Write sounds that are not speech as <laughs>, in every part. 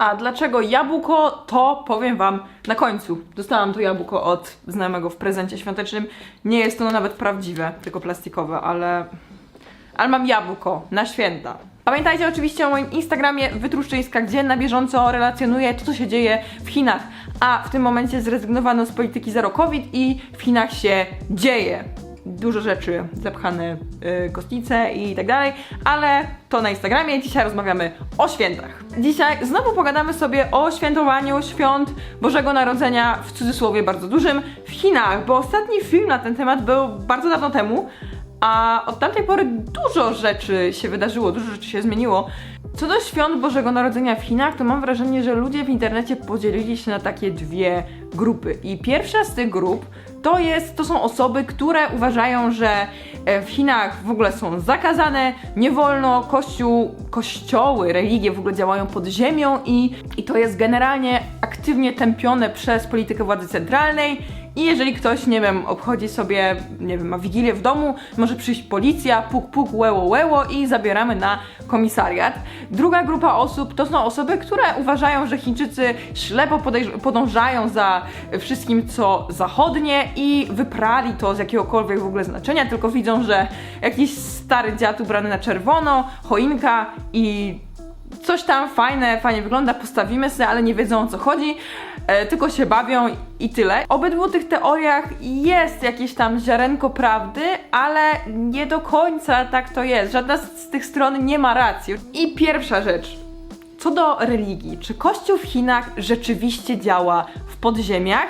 A dlaczego jabłko, to powiem Wam na końcu. Dostałam to jabłko od znajomego w prezencie świątecznym. Nie jest to nawet prawdziwe, tylko plastikowe, ale ale mam jabłko na święta. Pamiętajcie oczywiście o moim Instagramie Wytruszczyńska, gdzie na bieżąco relacjonuję to, co się dzieje w Chinach. A w tym momencie zrezygnowano z polityki zero COVID i w Chinach się dzieje. Dużo rzeczy, zapchane y, kostnice i tak dalej, ale to na Instagramie. Dzisiaj rozmawiamy o świętach. Dzisiaj znowu pogadamy sobie o świętowaniu świąt Bożego Narodzenia w cudzysłowie bardzo dużym w Chinach, bo ostatni film na ten temat był bardzo dawno temu, a od tamtej pory dużo rzeczy się wydarzyło, dużo rzeczy się zmieniło. Co do świąt Bożego Narodzenia w Chinach, to mam wrażenie, że ludzie w internecie podzielili się na takie dwie grupy. I pierwsza z tych grup to jest, to są osoby, które uważają, że e, w Chinach w ogóle są zakazane, nie wolno, kościół, kościoły, religie w ogóle działają pod ziemią i, i to jest generalnie aktywnie tępione przez politykę władzy centralnej i jeżeli ktoś, nie wiem, obchodzi sobie, nie wiem, ma wigilię w domu, może przyjść policja, puk puk, łeło łeło i zabieramy na komisariat. Druga grupa osób to są osoby, które uważają, że Chińczycy ślepo podążają za wszystkim, co zachodnie i wyprali to z jakiegokolwiek w ogóle znaczenia, tylko widzą, że jakiś stary dziad ubrany na czerwono, choinka i coś tam fajne, fajnie wygląda, postawimy sobie, ale nie wiedzą o co chodzi, e, tylko się bawią i tyle. W obydwu tych teoriach jest jakieś tam ziarenko prawdy, ale nie do końca tak to jest. Żadna z, z tych stron nie ma racji. I pierwsza rzecz. Co do religii, czy Kościół w Chinach rzeczywiście działa w podziemiach?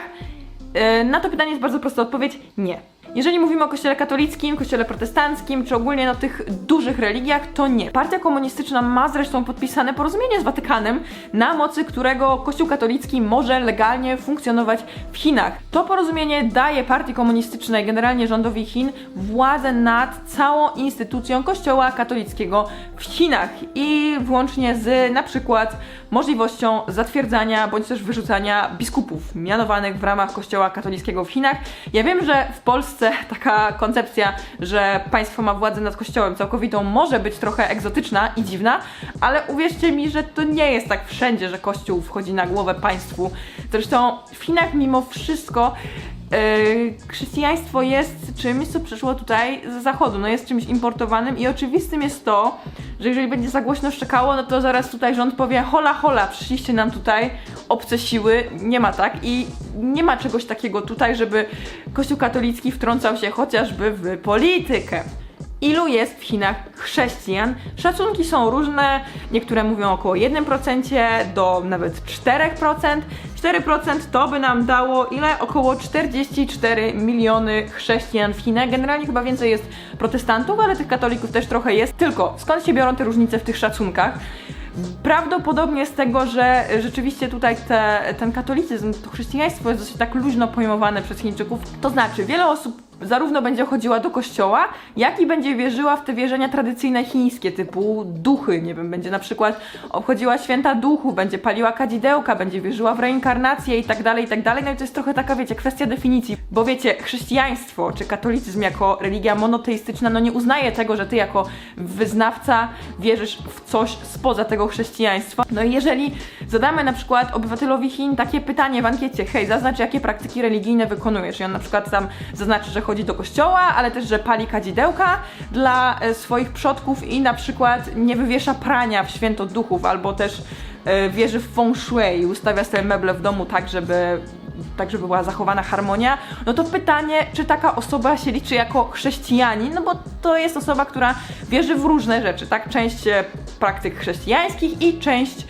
E, Na to pytanie jest bardzo prosta odpowiedź: nie. Jeżeli mówimy o kościele katolickim, kościele protestanckim, czy ogólnie no tych dużych religiach, to nie. Partia komunistyczna ma zresztą podpisane porozumienie z Watykanem, na mocy którego kościół katolicki może legalnie funkcjonować w Chinach. To porozumienie daje partii komunistycznej, generalnie rządowi Chin, władzę nad całą instytucją kościoła katolickiego w Chinach i włącznie z na przykład możliwością zatwierdzania bądź też wyrzucania biskupów mianowanych w ramach kościoła katolickiego w Chinach. Ja wiem, że w Polsce taka koncepcja, że państwo ma władzę nad kościołem całkowitą może być trochę egzotyczna i dziwna, ale uwierzcie mi, że to nie jest tak wszędzie, że kościół wchodzi na głowę państwu. Zresztą w Chinach mimo wszystko chrześcijaństwo jest czymś, co przyszło tutaj z zachodu, no jest czymś importowanym i oczywistym jest to, że jeżeli będzie za głośno szczekało, no to zaraz tutaj rząd powie hola hola, przyszliście nam tutaj obce siły, nie ma tak i nie ma czegoś takiego tutaj, żeby Kościół katolicki wtrącał się chociażby w politykę. Ilu jest w Chinach chrześcijan? Szacunki są różne, niektóre mówią około 1% do nawet 4%. 4% to by nam dało ile? Około 44 miliony chrześcijan w Chinach. Generalnie chyba więcej jest protestantów, ale tych katolików też trochę jest. Tylko skąd się biorą te różnice w tych szacunkach? Prawdopodobnie z tego, że rzeczywiście tutaj te, ten katolicyzm, to chrześcijaństwo jest dosyć tak luźno pojmowane przez Chińczyków. To znaczy, wiele osób zarówno będzie chodziła do kościoła, jak i będzie wierzyła w te wierzenia tradycyjne chińskie, typu duchy, nie wiem, będzie na przykład obchodziła święta duchu, będzie paliła kadzidełka, będzie wierzyła w reinkarnację i tak dalej, i tak dalej. No i to jest trochę taka, wiecie, kwestia definicji, bo wiecie, chrześcijaństwo czy katolicyzm jako religia monoteistyczna, no nie uznaje tego, że ty jako wyznawca wierzysz w coś spoza tego chrześcijaństwa. No i jeżeli zadamy na przykład obywatelowi Chin takie pytanie w ankiecie, hej, zaznacz jakie praktyki religijne wykonujesz i on na przykład tam zaznaczy, że chodzi do kościoła, ale też, że pali kadzidełka dla e, swoich przodków i na przykład nie wywiesza prania w święto duchów, albo też e, wierzy w feng shui i ustawia sobie meble w domu tak, żeby tak, żeby była zachowana harmonia, no to pytanie, czy taka osoba się liczy jako chrześcijanin, no bo to jest osoba, która wierzy w różne rzeczy, tak? Część e, praktyk chrześcijańskich i część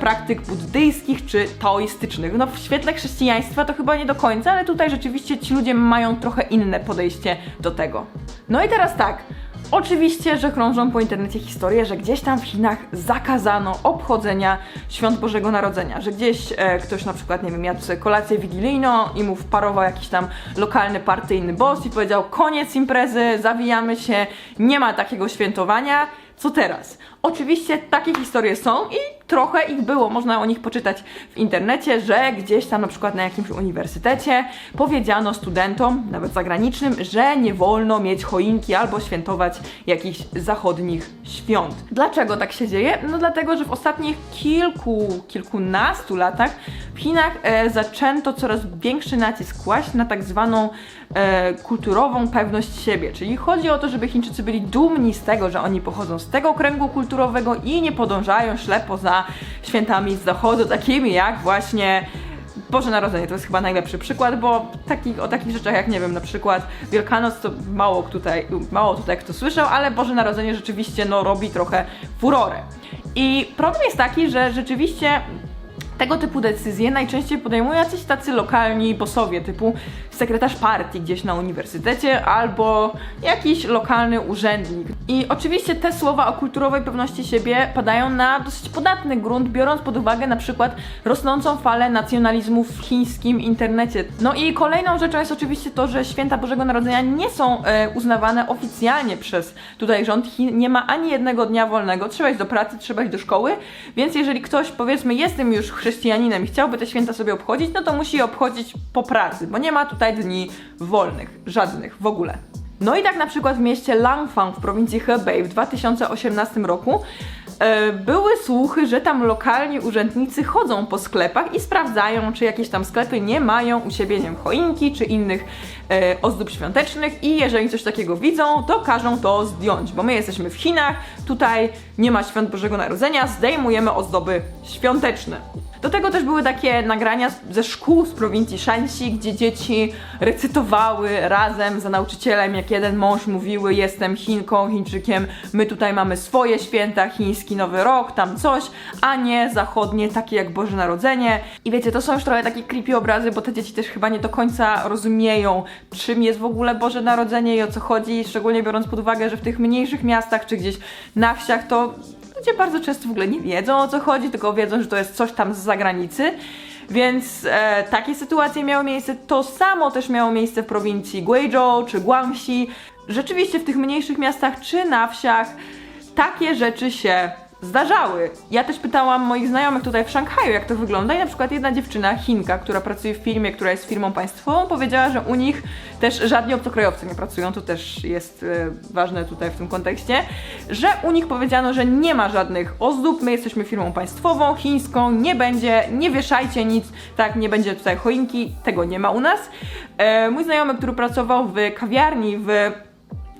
praktyk buddyjskich czy taoistycznych. No w świetle chrześcijaństwa to chyba nie do końca, ale tutaj rzeczywiście ci ludzie mają trochę inne podejście do tego. No i teraz tak, Oczywiście, że krążą po internecie historie, że gdzieś tam w Chinach zakazano obchodzenia świąt Bożego Narodzenia, że gdzieś e, ktoś na przykład, nie wiem, jadł sobie kolację wigilijną i mu wparował jakiś tam lokalny partyjny boss i powiedział koniec imprezy, zawijamy się, nie ma takiego świętowania. Co teraz? Oczywiście takie historie są i trochę ich było, można o nich poczytać w internecie, że gdzieś tam na przykład na jakimś uniwersytecie powiedziano studentom, nawet zagranicznym, że nie wolno mieć choinki albo świętować jakichś zachodnich świąt. Dlaczego tak się dzieje? No dlatego, że w ostatnich kilku, kilkunastu latach w Chinach e, zaczęto coraz większy nacisk kłaść na tak zwaną e, kulturową pewność siebie, czyli chodzi o to, żeby Chińczycy byli dumni z tego, że oni pochodzą z tego kręgu kulturowego i nie podążają ślepo za świętami z zachodu, takimi jak właśnie Boże Narodzenie to jest chyba najlepszy przykład, bo takich, o takich rzeczach jak nie wiem, na przykład Wielkanoc to mało tutaj, mało tutaj kto słyszał, ale Boże Narodzenie rzeczywiście no, robi trochę furorę. I problem jest taki, że rzeczywiście tego typu decyzje najczęściej podejmują jacyś tacy lokalni bossowie, typu sekretarz partii gdzieś na uniwersytecie albo jakiś lokalny urzędnik. I oczywiście te słowa o kulturowej pewności siebie padają na dosyć podatny grunt, biorąc pod uwagę na przykład rosnącą falę nacjonalizmu w chińskim internecie. No i kolejną rzeczą jest oczywiście to, że święta Bożego Narodzenia nie są e, uznawane oficjalnie przez tutaj rząd Chin. Nie ma ani jednego dnia wolnego. Trzeba iść do pracy, trzeba iść do szkoły, więc jeżeli ktoś powiedzmy jestem już chrześcijaninem i chciałby te święta sobie obchodzić, no to musi je obchodzić po pracy, bo nie ma tutaj dni wolnych, żadnych w ogóle. No i tak na przykład w mieście Langfang w prowincji Hebei w 2018 roku e, były słuchy, że tam lokalni urzędnicy chodzą po sklepach i sprawdzają, czy jakieś tam sklepy nie mają u siebie, nie wiem, choinki czy innych ozdób świątecznych i jeżeli coś takiego widzą, to każą to zdjąć, bo my jesteśmy w Chinach, tutaj nie ma świąt Bożego Narodzenia, zdejmujemy ozdoby świąteczne. Do tego też były takie nagrania ze szkół z prowincji Shanxi, gdzie dzieci recytowały razem za nauczycielem, jak jeden mąż mówiły, jestem Chinką, Chińczykiem, my tutaj mamy swoje święta, chiński Nowy Rok, tam coś, a nie zachodnie, takie jak Boże Narodzenie. I wiecie, to są już trochę takie creepy obrazy, bo te dzieci też chyba nie do końca rozumieją, czym jest w ogóle Boże Narodzenie i o co chodzi, szczególnie biorąc pod uwagę, że w tych mniejszych miastach czy gdzieś na wsiach to ludzie bardzo często w ogóle nie wiedzą o co chodzi, tylko wiedzą, że to jest coś tam z zagranicy. Więc e, takie sytuacje miały miejsce. To samo też miało miejsce w prowincji Guizhou czy Guangxi. Rzeczywiście w tych mniejszych miastach czy na wsiach takie rzeczy się zdarzały. Ja też pytałam moich znajomych tutaj w Szanghaju, jak to wygląda i na przykład jedna dziewczyna, Chinka, która pracuje w firmie, która jest firmą państwową, powiedziała, że u nich też żadni obcokrajowcy nie pracują, to też jest e, ważne tutaj w tym kontekście, że u nich powiedziano, że nie ma żadnych ozdób, my jesteśmy firmą państwową, chińską, nie będzie, nie wieszajcie nic, tak, nie będzie tutaj choinki, tego nie ma u nas. E, mój znajomy, który pracował w kawiarni w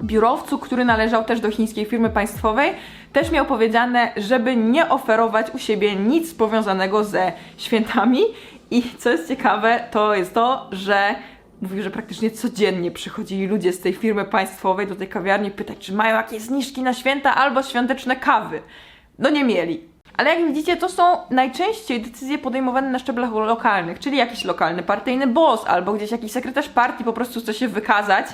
biurowcu, który należał też do chińskiej firmy państwowej, też miał powiedziane, żeby nie oferować u siebie nic powiązanego ze świętami. I co jest ciekawe, to jest to, że mówił, że praktycznie codziennie przychodzili ludzie z tej firmy państwowej do tej kawiarni pytać, czy mają jakieś zniżki na święta albo świąteczne kawy. No nie mieli. Ale jak widzicie, to są najczęściej decyzje podejmowane na szczeblach lokalnych, czyli jakiś lokalny partyjny boss albo gdzieś jakiś sekretarz partii po prostu chce się wykazać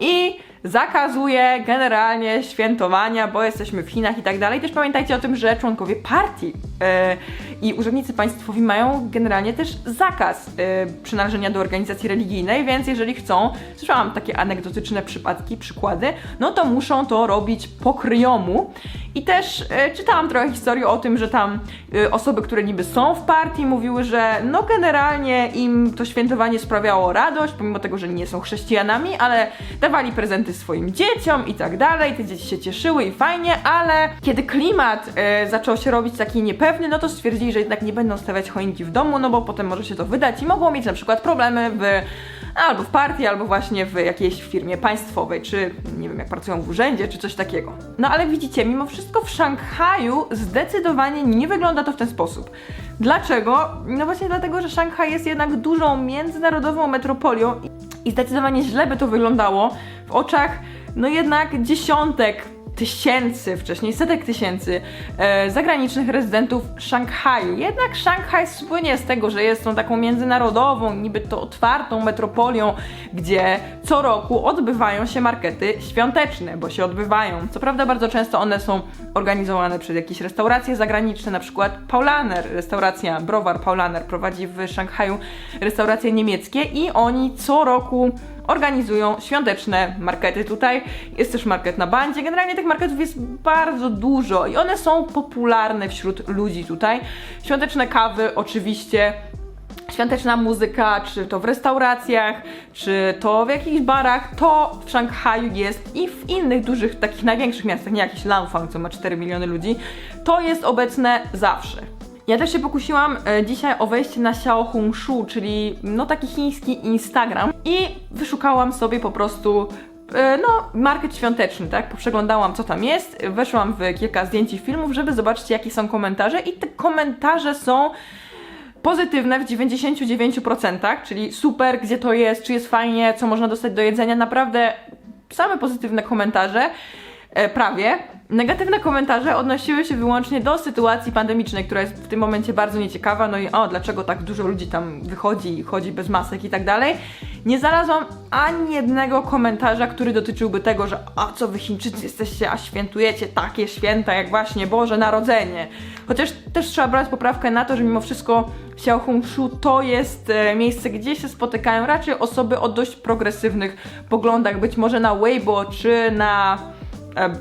i zakazuje generalnie świętowania, bo jesteśmy w Chinach i tak dalej. Też pamiętajcie o tym, że członkowie partii e, i urzędnicy państwowi mają generalnie też zakaz e, przynależenia do organizacji religijnej, więc jeżeli chcą, słyszałam takie anegdotyczne przypadki, przykłady, no to muszą to robić po kryjomu. I też e, czytałam trochę historii o tym, że tam e, osoby, które niby są w partii, mówiły, że no generalnie im to świętowanie sprawiało radość, pomimo tego, że nie są chrześcijanami, ale dawali prezenty swoim dzieciom i tak dalej, te dzieci się cieszyły i fajnie, ale kiedy klimat e, zaczął się robić taki niepewny, no to stwierdzili, że jednak nie będą stawiać choinki w domu, no bo potem może się to wydać i mogą mieć na przykład problemy w albo w partii, albo właśnie w jakiejś firmie państwowej, czy nie wiem, jak pracują w urzędzie, czy coś takiego. No ale widzicie, mimo wszystko w Szanghaju zdecydowanie nie wygląda to w ten sposób. Dlaczego? No właśnie dlatego, że Szanghaj jest jednak dużą międzynarodową metropolią i- zdecydowanie źle by to wyglądało w oczach, no jednak dziesiątek tysięcy, wcześniej setek tysięcy e, zagranicznych rezydentów Szanghaju. Jednak Szanghaj słynie z tego, że jest tą taką międzynarodową, niby to otwartą metropolią, gdzie co roku odbywają się markety świąteczne, bo się odbywają. Co prawda bardzo często one są organizowane przez jakieś restauracje zagraniczne, na przykład Paulaner, restauracja Browar Paulaner prowadzi w Szanghaju restauracje niemieckie i oni co roku organizują świąteczne markety tutaj. Jest też market na bandzie. Generalnie tych marketów jest bardzo dużo i one są popularne wśród ludzi tutaj. Świąteczne kawy oczywiście świąteczna muzyka, czy to w restauracjach, czy to w jakichś barach, to w Szanghaju jest i w innych dużych, takich największych miastach, nie jakiś Langfang, co ma 4 miliony ludzi, to jest obecne zawsze. Ja też się pokusiłam e, dzisiaj o wejście na Xiaohongshu, czyli no taki chiński Instagram i wyszukałam sobie po prostu e, no, market świąteczny, tak? Poprzeglądałam, co tam jest, weszłam w kilka zdjęć i filmów, żeby zobaczyć, jakie są komentarze i te komentarze są pozytywne w 99%, czyli super, gdzie to jest, czy jest fajnie, co można dostać do jedzenia, naprawdę same pozytywne komentarze, prawie. Negatywne komentarze odnosiły się wyłącznie do sytuacji pandemicznej, która jest w tym momencie bardzo nieciekawa, no i o, dlaczego tak dużo ludzi tam wychodzi i chodzi bez masek i tak dalej. Nie znalazłam ani jednego komentarza, który dotyczyłby tego, że a co wy Chińczycy jesteście, a świętujecie takie święta jak właśnie Boże Narodzenie. Chociaż też trzeba brać poprawkę na to, że mimo wszystko Xiaohongshu to jest e, miejsce, gdzie się spotykają raczej osoby o dość progresywnych poglądach, być może na Weibo czy na e,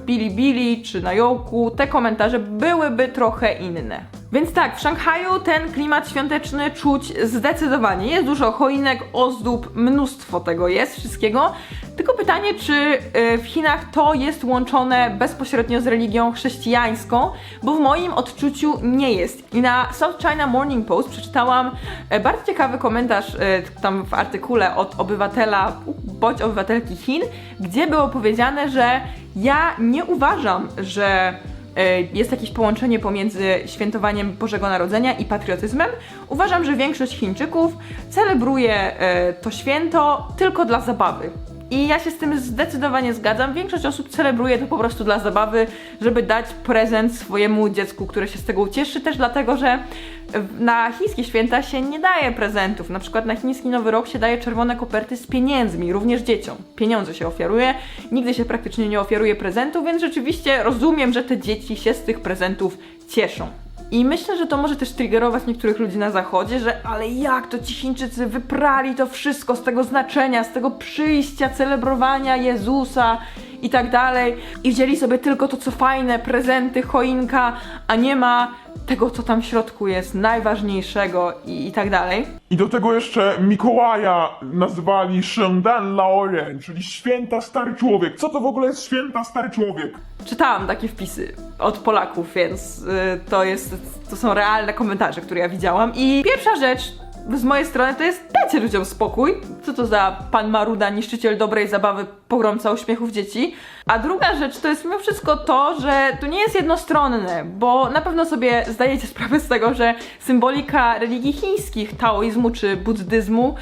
Bilibili czy na Youku, te komentarze byłyby trochę inne. Więc tak, w Szanghaju ten klimat świąteczny czuć zdecydowanie. Jest dużo choinek, ozdób, mnóstwo tego jest, wszystkiego. Tylko pytanie, czy y, w Chinach to jest łączone bezpośrednio z religią chrześcijańską, bo w moim odczuciu nie jest. I na South China Morning Post przeczytałam e, bardzo ciekawy komentarz e, tam w artykule od obywatela bądź obywatelki Chin, gdzie było powiedziane, że ja nie uważam, że jest jakieś połączenie pomiędzy świętowaniem Bożego Narodzenia i patriotyzmem. Uważam, że większość Chińczyków celebruje e, to święto tylko dla zabawy. I ja się z tym zdecydowanie zgadzam. Większość osób celebruje to po prostu dla zabawy, żeby dać prezent swojemu dziecku, które się z tego ucieszy, też dlatego, że na chińskie święta się nie daje prezentów. Na przykład na chiński Nowy Rok się daje czerwone koperty z pieniędzmi, również dzieciom. Pieniądze się ofiaruje, nigdy się praktycznie nie ofiaruje prezentów, więc rzeczywiście rozumiem, że te dzieci się z tych prezentów cieszą. I myślę, że to może też triggerować niektórych ludzi na zachodzie, że ale jak to ci Chińczycy wyprali to wszystko z tego znaczenia, z tego przyjścia, celebrowania Jezusa i tak dalej i wzięli sobie tylko to co fajne, prezenty, choinka, a nie ma tego co tam w środku jest najważniejszego i, i tak dalej. I do tego jeszcze Mikołaja nazwali Shendan Laoren, czyli święta stary człowiek. Co to w ogóle jest święta stary człowiek? Czytałam takie wpisy od Polaków, więc y, to jest, to są realne komentarze, które ja widziałam. I pierwsza rzecz z mojej strony to jest dajcie ludziom spokój. Co to za pan Maruda, niszczyciel dobrej zabawy, pogromca uśmiechów dzieci. A druga rzecz to jest mimo wszystko to, że to nie jest jednostronne, bo na pewno sobie zdajecie sprawę z tego, że symbolika religii chińskich, taoizmu czy buddyzmu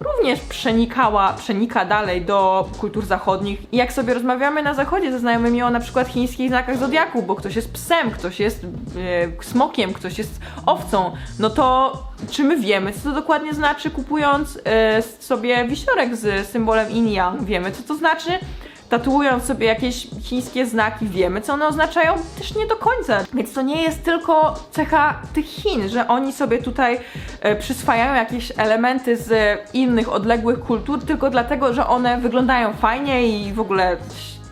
również przenikała, przenika dalej do kultur zachodnich. I jak sobie rozmawiamy na zachodzie ze znajomymi o na przykład chińskich znakach zodiaku, bo ktoś jest psem, ktoś jest e, smokiem, ktoś jest owcą, no to czy my wiemy, co to dokładnie znaczy, kupując e, sobie wisiorek z symbolem yang? Wiemy, co to znaczy? Tatuując sobie jakieś chińskie znaki, wiemy co one oznaczają? Też nie do końca. Więc to nie jest tylko cecha tych Chin, że oni sobie tutaj e, przyswajają jakieś elementy z innych odległych kultur, tylko dlatego, że one wyglądają fajnie i w ogóle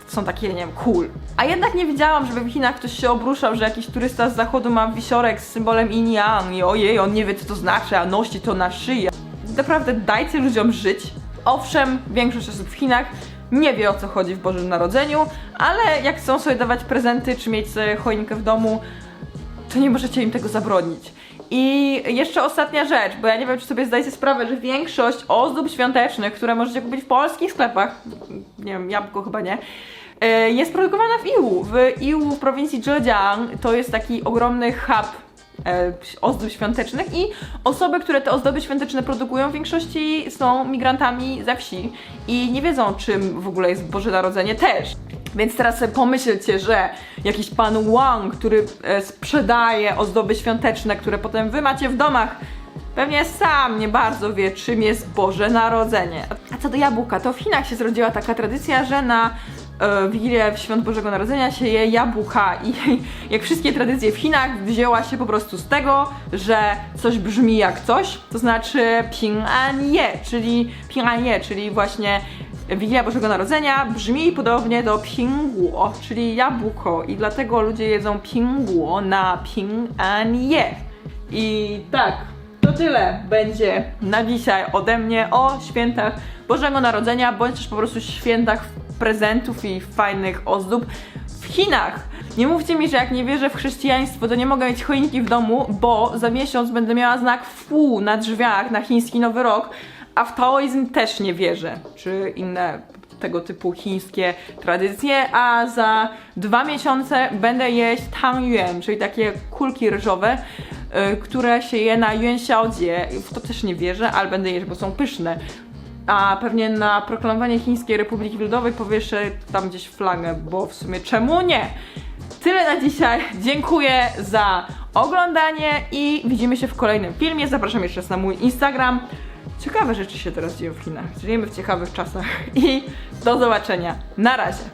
są takie, nie wiem, cool. A jednak nie widziałam, żeby w Chinach ktoś się obruszał, że jakiś turysta z zachodu ma wisiorek z symbolem yin yang i ojej, on nie wie co to znaczy, a nosi to na szyję. Naprawdę dajcie ludziom żyć. Owszem, większość osób w Chinach nie wie o co chodzi w Bożym Narodzeniu, ale jak chcą sobie dawać prezenty czy mieć choinkę w domu, to nie możecie im tego zabronić. I jeszcze ostatnia rzecz, bo ja nie wiem, czy sobie zdajecie sprawę, że większość ozdób świątecznych, które możecie kupić w polskich sklepach, nie wiem, jabłko chyba nie, e, jest produkowana w Iwu. W Iwu w prowincji Zhejiang to jest taki ogromny hub ozdób świątecznych i osoby, które te ozdoby świąteczne produkują w większości są migrantami ze wsi i nie wiedzą czym w ogóle jest Boże Narodzenie też. Więc teraz sobie pomyślcie, że jakiś pan Wang, który e, sprzedaje ozdoby świąteczne, które potem wy macie w domach, pewnie sam nie bardzo wie, czym jest Boże Narodzenie. A co do jabłka, to w Chinach się zrodziła taka tradycja, że na e, Wigilię w Świąt Bożego Narodzenia się je jabłka. I <laughs> jak wszystkie tradycje w Chinach wzięła się po prostu z tego, że coś brzmi jak coś, to znaczy Ping An Ye, czyli Ping An Ye, czyli właśnie Wigilia Bożego Narodzenia brzmi podobnie do Pingguo, czyli jabłko. I dlatego ludzie jedzą Pingguo na Ping An Ye. I tak, to tyle będzie na dzisiaj ode mnie o świętach Bożego Narodzenia, bądź też po prostu świętach prezentów i fajnych ozdób w Chinach. Nie mówcie mi, że jak nie wierzę w chrześcijaństwo, to nie mogę mieć choinki w domu, bo za miesiąc będę miała znak Fu na drzwiach na chiński Nowy Rok, a w taoizm też nie wierzę, czy inne tego typu chińskie tradycje, a za dwa miesiące będę jeść tangyuan, czyli takie kulki ryżowe, które się je na yuan xiaodzie. W to też nie wierzę, ale będę jeść, bo są pyszne. A pewnie na proklamowanie Chińskiej Republiki Ludowej powieszę tam gdzieś flagę, bo w sumie czemu nie? Tyle na dzisiaj. Dziękuję za oglądanie i widzimy się w kolejnym filmie. Zapraszam jeszcze raz na mój Instagram. Ciekawe rzeczy się teraz dzieją w Chinach. Żyjemy w ciekawych czasach <laughs> i do zobaczenia. Na razie.